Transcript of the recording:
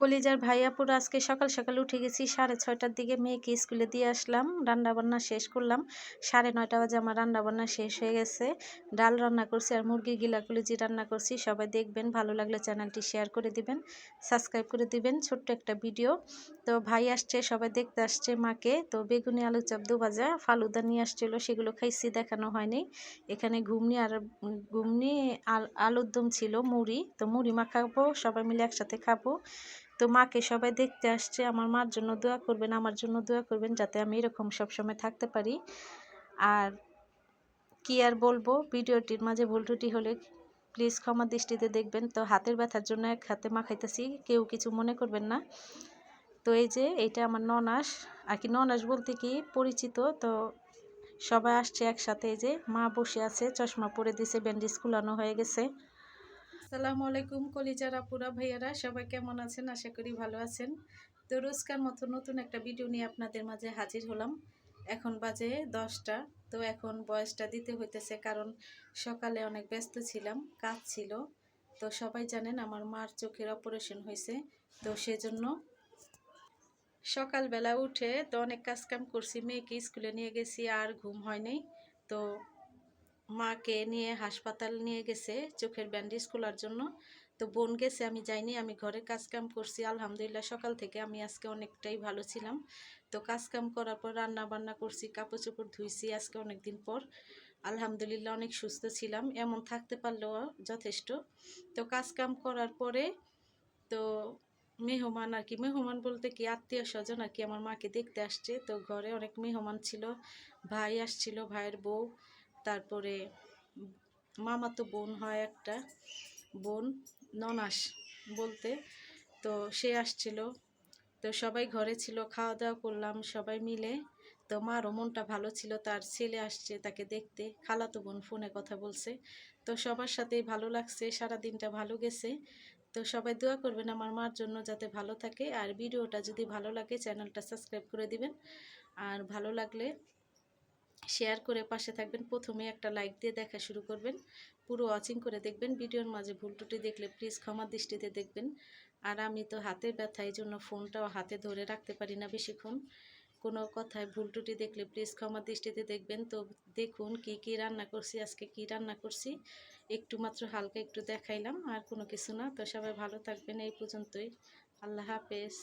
কলিজার ভাইয়াপুর আজকে সকাল সকাল উঠে গেছি, সাড়ে ছয়টার দিকে মেয়েকে স্কুলে দিয়ে আসলাম, রান্নাবান্না শেষ করলাম, সাড়ে নয়টা বাজে আমার রান্নাবান্না শেষ হয়ে গেছে, ডাল রান্না করছি আর মুরগির গিলা কলিজি রান্না করছি, সবাই দেখবেন, ভালো লাগলে চ্যানেলটি শেয়ার করে দিবেন, সাবস্ক্রাইব করে দিবেন, ছোট্ট একটা ভিডিও, তো ভাই আসছে, সবাই দেখতে আসছে মাকে, তো বেগুনি, আলু চাপ, দু ভাজা, ফালুদা নিয়ে আসছিল, সেগুলো খাইছি, দেখানো হয়নি, এখানে ঘুমনি আর ঘুমনি আলুর দম ছিল, মুড়ি, তো মুড়ি মাখাবো সবাই মিলে একসাথে খাব তো মাকে সবাই দেখতে আসছে, আমার মার জন্য দোয়া করবেন, আমার জন্য দোয়া করবেন যাতে আমি এরকম সবসময় থাকতে পারি। আর কি আর বলব, ভিডিওটির মাঝে ভুল ত্রুটি হলে প্লিজ ক্ষমা দৃষ্টিতে দেখবেন। তো হাতের ব্যথার জন্য এক হাতে মাখাইতেছি, কেউ কিছু মনে করবেন না। তো এই যে, এইটা আমার ননাস। আর কি ননাস বলতে কি, পরিচিত। তো সবাই আসছে একসাথে, এই যে মা বসে আছে, চশমা পরে দিছে, ব্যান্ডেজ খুলানো হয়ে গেছে। আসসালামু আলাইকুম কলিজারা পুরা ভাইয়ারা, সবাই কেমন আছেন? আশা করি ভালো আছেন। তো রোজকার মতো নতুন একটা ভিডিও নিয়ে আপনাদের মাঝে হাজির হলাম। এখন বাজে দশটা, তো এখন বয়সটা দিতে হইতেছে কারণ সকালে অনেক ব্যস্ত ছিলাম, কাজ ছিল। তো সবাই জানেন আমার মার চোখের অপারেশন হয়েছে তো সেজন্য সকালবেলা উঠে তো অনেক কাজকাম করছি, মেয়েকে স্কুলে নিয়ে গেছি, আর ঘুম হয়নি তো মাকে নিয়ে হাসপাতাল নিয়ে গেছে চোখের ব্যান্ডেজ খোলার জন্য। তো বোন গেছে, আমি যাইনি, আমি ঘরে কাজকাম করছি। আলহামদুলিল্লাহ সকাল থেকে আমি আজকে অনেকটাই ভালো ছিলাম। তো কাজকাম করার পর রান্না বান্না করছি কাপড় চোপড় ধুইছি আজকে অনেক দিন পর। আলহামদুলিল্লাহ অনেক সুস্থ ছিলাম, এমন থাকতে পারলেও যথেষ্ট। তো কাজকাম করার পরে তো মেহমান আর কি, মেহমান বলতে কি আত্মীয় স্বজন আর কি আমার মাকে দেখতে আসছে। তো ঘরে অনেক মেহমান ছিল, ভাই আসছিল, ভাইয়ের বউ। তারপরে মামাতো বোন হয় একটা, বোন ননাস বলতে। তো সে আসছিল। তো সবাই ঘরে ছিল খাওয়া দাওয়া করলাম সবাই মিলে। তো মারও মনটা ভালো ছিল, তার ছেলে আসছে তাকে দেখতে। খালাতো বোন ফোনে কথা বলছে। তো সবার সাথেই ভালো লাগছে সারা দিনটা ভালো গেছে। তো সবাই দোয়া করবেন আমার মার জন্য যাতে ভালো থাকে। আর ভিডিওটা যদি ভালো লাগে, চ্যানেলটা সাবস্ক্রাইব করে দিবেন। আর ভালো লাগলে শেয়ার করে পাশে থাকবেন। প্রথমে একটা লাইক দিয়ে দেখা শুরু করবেন। পুরো ওয়াচিং করে দেখবেন। ভিডিওর মাঝে ভুল টুটি দেখলে প্লিজ ক্ষমা দৃষ্টিতে দেখবেন। আর আমি তো হাতের ব্যথা এই জন্য ফোনটাও হাতে ধরে রাখতে পারি না বেশিক্ষণ। কোনো কথায় ভুল টুটি দেখলে প্লিজ ক্ষমা দৃষ্টিতে দেখবেন। তো দেখুন কি কি রান্না করছি, আজকে কি রান্না করছি। একটু মাত্র হালকা একটু দেখাইলাম, আর কোনো কিছু না। তো সবাই ভালো থাকবেন। এই পর্যন্তই। আল্লাহ হাফেজ।